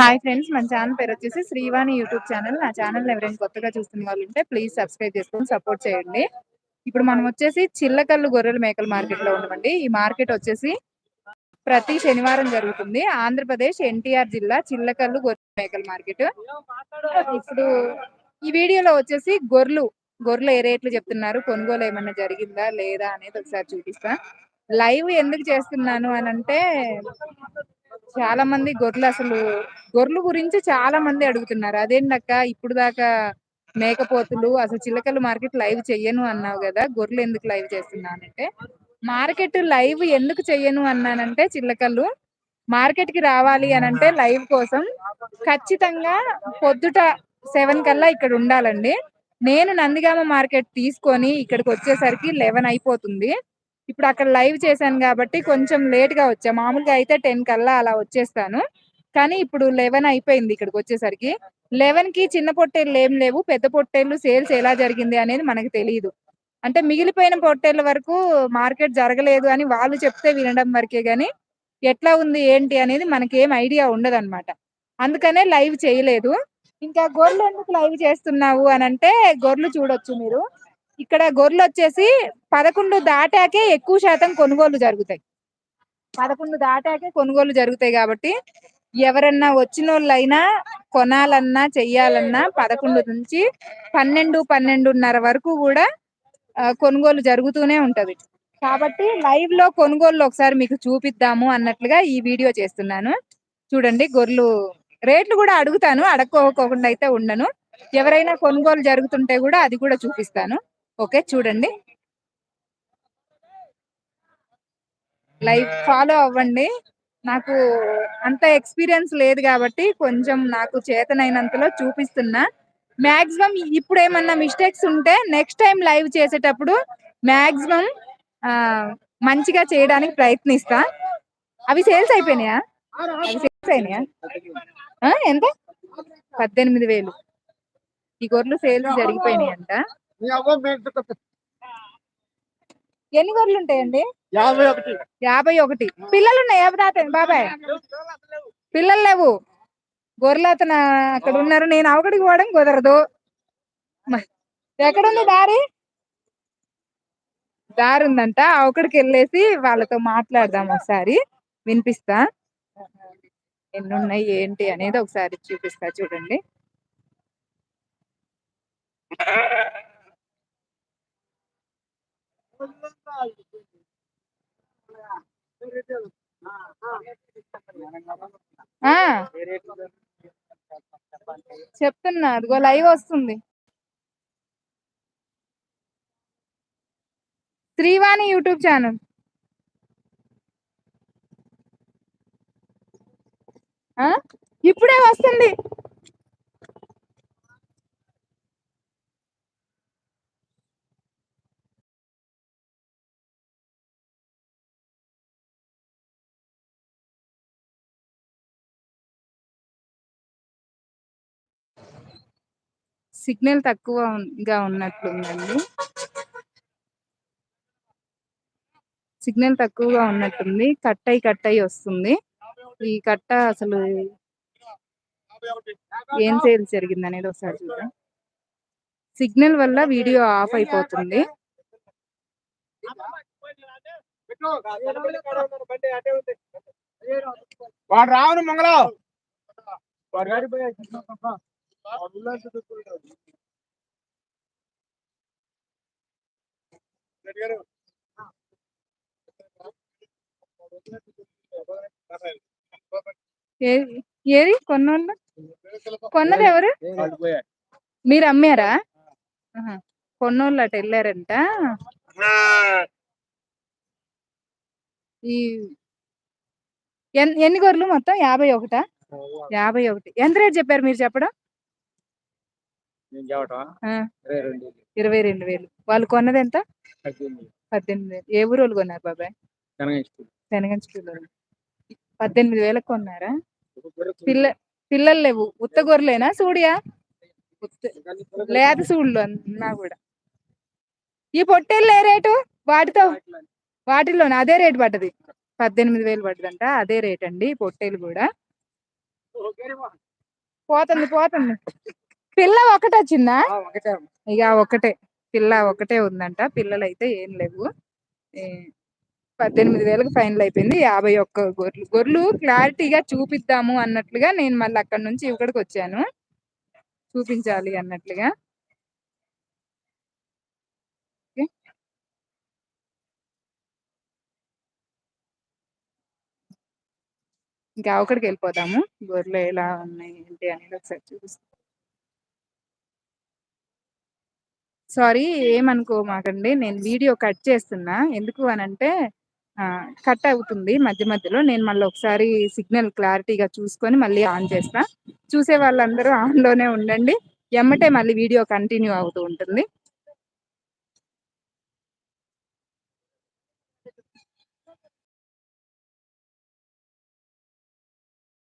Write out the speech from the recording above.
Hi friends మన channel పేరు వచ్చేసి శ్రీవాణి యూట్యూబ్ ఛానల్. నా ఛానల్ ఎవరైనా కొత్తగా చూస్తున్న వాళ్ళు ఉంటే ప్లీజ్ సబ్స్క్రైబ్ చేసుకొని సపోర్ట్ చేయండి. ఇప్పుడు మనం వచ్చేసి చిల్లకల్లు గొర్రెల మేకల మార్కెట్లో ఉన్నామండి. ఈ మార్కెట్ వచ్చేసి ప్రతి శనివారం జరుగుతుంది. ఆంధ్రప్రదేశ్ ఎన్టీఆర్ జిల్లా చిల్లకల్లు గొర్రెల మేకల మార్కెట్. ఇప్పుడు ఈ వీడియోలో వచ్చేసి గొర్రెలు గొర్రెలు ఏ రేట్లు చెప్తున్నారు కొనుగోలు ఏమన్నా జరిగిందా లేదా అనేది ఒకసారి చూపిస్తా. లైవ్ ఎందుకు చేస్తున్నాను అని అంటే చాలా మంది గొర్రెలు అసలు గొర్రెల గురించి చాలా మంది అడుగుతున్నారు. అదేంటక్క ఇప్పుడు దాకా మేకపోతులు అసలు చిలకలు మార్కెట్ లైవ్ చెయ్యను అన్నావు కదా గొర్రెలు ఎందుకు లైవ్ చేస్తున్నానంటే మార్కెట్ లైవ్ ఎందుకు చెయ్యను అన్నానంటే చిల్లకలు మార్కెట్కి రావాలి అని అంటే లైవ్ కోసం ఖచ్చితంగా పొద్దుట సెవెన్ కల్లా ఇక్కడ ఉండాలండి. నేను నందిగామ మార్కెట్ తీసుకొని ఇక్కడికి వచ్చేసరికి లెవెన్ అయిపోతుంది. ఇప్పుడు అక్కడ లైవ్ చేశాను కాబట్టి కొంచెం లేట్గా వచ్చా. మామూలుగా అయితే టెన్ కల్లా అలా వచ్చేస్తాను. కానీ ఇప్పుడు లెవెన్ అయిపోయింది ఇక్కడికి వచ్చేసరికి. లెవెన్కి చిన్న పొట్టేళ్ళు ఏం లేవు. పెద్ద పొట్టేళ్ళు సేల్స్ ఎలా జరిగింది అనేది మనకు తెలియదు అంటే మిగిలిపోయిన పొట్టేళ్ళ వరకు మార్కెట్ జరగలేదు అని వాళ్ళు చెప్తే వినడం వరకే కానీ ఎట్లా ఉంది ఏంటి అనేది మనకేం ఐడియా ఉండదు అనమాట అందుకనే లైవ్ చేయలేదు. ఇంకా గొర్రెలు ఎందుకు లైవ్ చేస్తున్నావు అని అంటే గొర్రెలు చూడొచ్చు మీరు. ఇక్కడ గొర్రెలు వచ్చేసి పదకొండు దాటాకే ఎక్కువ శాతం కొనుగోలు జరుగుతాయి. పదకొండు దాటాకే కొనుగోలు జరుగుతాయి కాబట్టి ఎవరన్నా వచ్చిన వాళ్ళైనా కొనాలన్నా చెయ్యాలన్నా పదకొండు నుంచి పన్నెండు పన్నెండున్నర వరకు కూడా కొనుగోలు జరుగుతూనే ఉంటది. కాబట్టి లైవ్లో కొనుగోలు ఒకసారి మీకు చూపిద్దాము అన్నట్లుగా ఈ వీడియో చేస్తున్నాను. చూడండి గొర్రెలు రేట్లు కూడా అడుగుతాను అడక్కోకుండా అయితే ఉండను. ఎవరైనా కొనుగోలు జరుగుతుంటే కూడా అది కూడా చూపిస్తాను. ఓకే చూడండి. లైవ్ ఫాలో అవ్వండి. నాకు అంత ఎక్స్పీరియన్స్ లేదు కాబట్టి కొంచెం నాకు చేతనైనంతలో చూపిస్తున్నా. మాక్సిమం ఇప్పుడు ఏమన్నా మిస్టేక్స్ ఉంటే నెక్స్ట్ టైం లైవ్ చేసేటప్పుడు మాక్సిమం మంచిగా చేయడానికి ప్రయత్నిస్తా. అవి సేల్స్ అయిపోయినాయా? అవి సేల్స్ అయినాయా? ఎంత? పద్దెనిమిది వేలు. ఈ గొర్రెలు సేల్స్ జరిగిపోయినాయి అంట ఎన్ని గొర్రెలు ఉంటాయండి? యాభై ఒకటి. యాభై ఒకటి. పిల్లలు ఉన్నాయా తాత బాబాయ్? పిల్లలు లేవు. గొర్రెలు అతను అక్కడ ఉన్నారు. నేను అవకడికి పోవడం కుదరదు. ఎక్కడుంది దారి? దారి ఉందంట. అవకడికి వెళ్ళేసి వాళ్ళతో మాట్లాడదాం ఒకసారి. వినిపిస్తా. ఎన్ని ఉన్నాయి ఏంటి అనేది ఒకసారి చూపిస్తా చూడండి. చెప్తున్నా అదిగో లైవ్ వస్తుంది. Srivani YouTube channel. ఇప్పుడే వస్తుంది. సిగ్నల్ తక్కువగా ఉన్నట్లుందండి సిగ్నల్ తక్కువగా ఉన్నట్టుంది. కట్ అయి కట్ అయి వస్తుంది. ఈ కట్ట అసలు ఏం సేల్స్ జరిగింది అనేది ఒకసారి చూద్దాం. సిగ్నల్ వల్ల వీడియో ఆఫ్ అయిపోతుంది. వాడు రావను మంగళం. ఏది? కొన్నోళ్ళు? కొన్నది ఎవరు? మీరు అమ్మారా? కొన్నోళ్ళు అటు వెళ్ళారంట. ఈ ఎన్ని గొర్రెలు మొత్తం? యాభై ఒకటా? యాభై ఒకటి. ఎంత రేట్ చెప్పారు మీరు చెప్పడం? ఇరవై రెండు వేలు. వాళ్ళు కొన్నది ఎంత? పద్దెనిమిది వేలు. ఏ ఊరు వాళ్ళు కొన్నారు బాబాయ్? శనగంచుకూరు పద్దెనిమిది వేలకు కొన్నారా? పిల్ల పిల్లలు లేవు. ఉత్త గొర్రెలేనా సూడియా? లేత సూళ్ళు అన్నా కూడా. ఈ పొట్టేళ్ళు ఏ రేటు? వాటితో? వాటిలోనే. అదే రేటు పడ్డది. పద్దెనిమిది వేలు పడ్డదంట. అదే రేట్ అండి పొట్టేలు కూడా. పోతుంది పోతుంది. పిల్ల ఒకటి వచ్చిందా? ఇక ఒకటే. పిల్ల ఒకటే ఉందంట. పిల్లలు అయితే ఏం లేవు. పద్దెనిమిది వేలకు ఫైనల్ అయిపోయింది. యాభై ఒక్క గొర్రెలు. గొర్రెలు క్లారిటీగా చూపిద్దాము అన్నట్లుగా నేను మళ్ళీ అక్కడ నుంచి ఇక్కడికి వచ్చాను. చూపించాలి అన్నట్లుగా. ఇంకా ఒకటికి వెళ్ళిపోదాము. గొర్రెలు ఎలా ఉన్నాయి ఏంటి అనేది ఒకసారి చూపిస్తాను. సారీ ఏమనుకో మాకండి నేను వీడియో కట్ చేస్తున్నా. ఎందుకు అని అంటే కట్ అవుతుంది మధ్య మధ్యలో. నేను మళ్ళీ ఒకసారి సిగ్నల్ క్లారిటీగా చూసుకొని మళ్ళీ ఆన్ చేస్తా. చూసే వాళ్ళందరూ ఆన్లోనే ఉండండి. ఎమ్మటే మళ్ళీ వీడియో కంటిన్యూ అవుతూ ఉంటుంది.